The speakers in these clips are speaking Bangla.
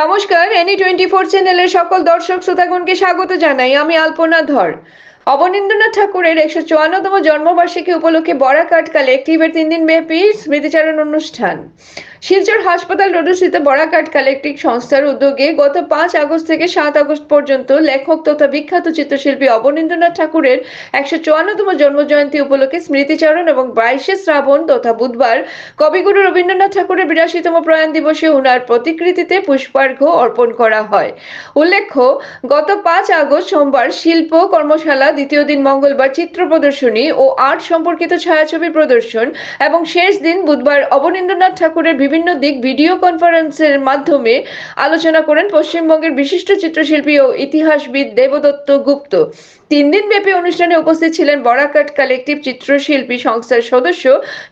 নমস্কার এনি টোয়েন্টি ফোর চ্যানেলের সকল দর্শক শ্রোতাগণকে স্বাগত জানাই। আমি আলপনা ধর। অবনীন্দ্রনাথ ঠাকুরের একশো চুয়ান্নতম জন্মবার্ষিকী উপলক্ষে বরাকাটকালে একটি তিন দিন ব্যাপী স্মৃতিচারণ অনুষ্ঠান। শিলচর হাসপাতাল রোডস্থিত বরাক আর্ট কালেক্টিভ সংস্থার উদ্যোগে গত পাঁচ আগস্ট থেকে সাত আগস্ট পর্যন্ত লেখক তথা বিখ্যাত চিত্রশিল্পী অবনীন্দ্রনাথ ঠাকুরের একশো চুয়ান্নতম জন্মজয়ন্তী উপলক্ষে স্মৃতিচারণ এবং বাইশে শ্রাবণ তথা বুধবার কবিগুরু রবীন্দ্রনাথ ঠাকুরের বিরাশিতম প্রয়াণ দিবসে উনার প্রতিকৃতিতে পুষ্পার্ঘ্য অর্পণ করা হয়। উল্লেখ্য, গত পাঁচ আগস্ট সোমবার শিল্প কর্মশালা, দ্বিতীয় দিন মঙ্গলবার চিত্র প্রদর্শনী ও আর্ট সম্পর্কিত ছায়াছবি প্রদর্শন এবং শেষ দিন বুধবার অবনীন্দ্রনাথ ঠাকুরের বিভিন্ন দিক ভিডিও কনফারেন্সের মাধ্যমে আলোচনা করেন পশ্চিমবঙ্গের বিশিষ্ট চিত্রশিল্পী ও ইতিহাসবিদ দেবদত্ত গুপ্ত। তিন দিন ব্যাপী অনুষ্ঠানে উপস্থিত ছিলেন বরাকাট কালেকটিভ চিত্রশিল্পী সংস্থার সদস্য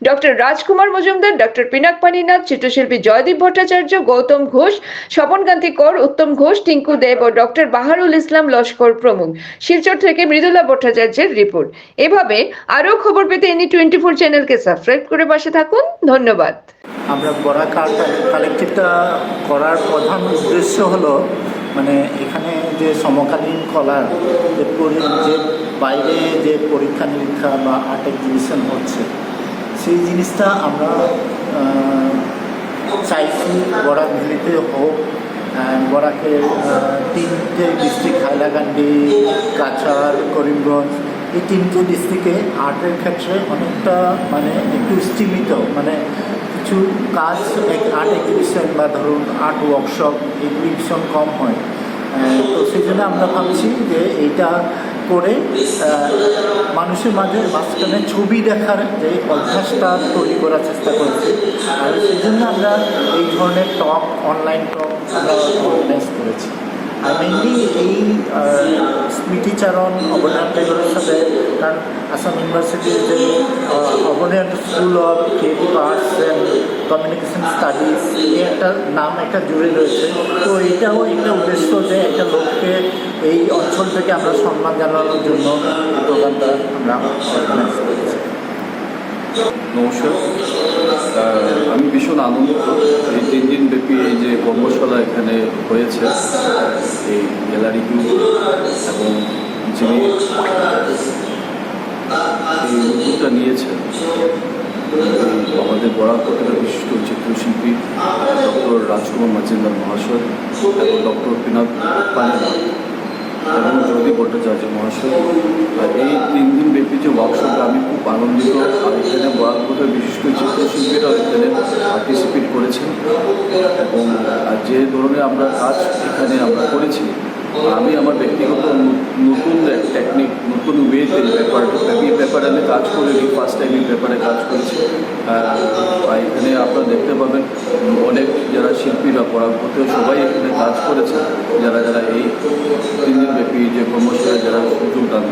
ডক্টর রাজকুমার মজুমদার, ডক্টর পিনাক পানিনাথ, চিত্রশিল্পী জয়দীপ ভট্টাচার্য, গৌতম ঘোষ স্বপনকান্তি কর উত্তম ঘোষ, টিঙ্কু দেব ও ডক্টর বাহারুল ইসলাম লস্কর প্রমুখ। শিলচর থেকে মৃদুলা ভট্টাচার্যের রিপোর্ট। এভাবে আরও খবর পেতে এনি টোয়েন্টি ফোর চ্যানেলকে সাবস্ক্রাইব করে পাশে থাকুন। ধন্যবাদ। আমরা বড়া কালেক্টিভটা করার প্রধান উদ্দেশ্য হলো মানে এখানে যে সমকালীন কলার যে যে বাইরে যে পরীক্ষা নিরীক্ষা বা আর্ট এক্সিবিশন হচ্ছে, সেই জিনিসটা আমরা চাইছি বরাক ভ্যালিতে হোক বরাকের তিনটে ডিস্ট্রিক্ট হাইলাকান্দি, কাছাড়, করিমগঞ্জ, এই তিনটে ডিস্ট্রিক্টে আর্টের ক্ষেত্রে অনেকটা মানে একটু স্তীমিত মানে কিছু কাজ, এক আর্ট এক্সিবিশন বা ধরুন আর্ট ওয়ার্কশপ এক্সিবিশন কম হয়। তো সেই জন্য আমরা ভাবছি যে এইটা করে মানুষের মাঝে মাঝখানে ছবি দেখার যে অভ্যাসটা তৈরি করার চেষ্টা করছি। আর সেই জন্য আমরা এই ধরনের টক অনলাইন টক আমরা অর্গানাইজ করেছি। মেনলি এই স্মৃতিচারণ, অবদান টেগরের সাথে কারণ আসাম ইউনিভার্সিটির যে অবদান school of creative arts and communication studies এই একটা নাম একটা জুড়ে রয়েছে। তো এটাও একটা উদ্দেশ্য যে একটা লোককে এই অঞ্চল থেকে আমরা সম্মান জানানোর জন্য প্রোগ্রামটা আমরা অর্গানাইজ করেছি। নমস্কার। আমি ভীষণ আনন্দিত। এই তিন দিন ব্যাপী এই যে কর্মশালা এখানে হয়েছে এই গ্যালারিগুলো এবং যিনি এই উদ্যোগটা নিয়েছেন আমাদের আমাদের বরাকটের বিশিষ্ট চিত্রশিল্পী ডক্টর রাজকুমার মজুমদার মহাশয় এবং ডক্টর পিনাক পানিনাথ এবং জয়দীপ ভট্টাচার্য মহাশয়। এই তিন দিন ব্যাপী যে ওয়ার্কশপটা আমি খুব আনন্দিত। আর এখানে বরাকপুরের বিশিষ্ট চিত্রশিল্পীরাও এখানে পার্টিসিপেট করেছেন এবং যে ধরনের আমরা কাজ এখানে আমরা করেছি, আমি আমার ব্যক্তিগত নতুন টেকনিক নতুন ওয়েতে পেপার আমি পেপারে আমি কাজ করিনি ফার্স্ট টাইম এই পেপারে কাজ করেছি। আর এখানে আপনারা দেখতে পাবেন, অনেক যারা শিল্পীরা পড়াতে সবাই এখানে কাজ করেছে। যারা যারা এই তিন দিন ব্যাপী যে কর্মশালায় যারা সুযোগ দান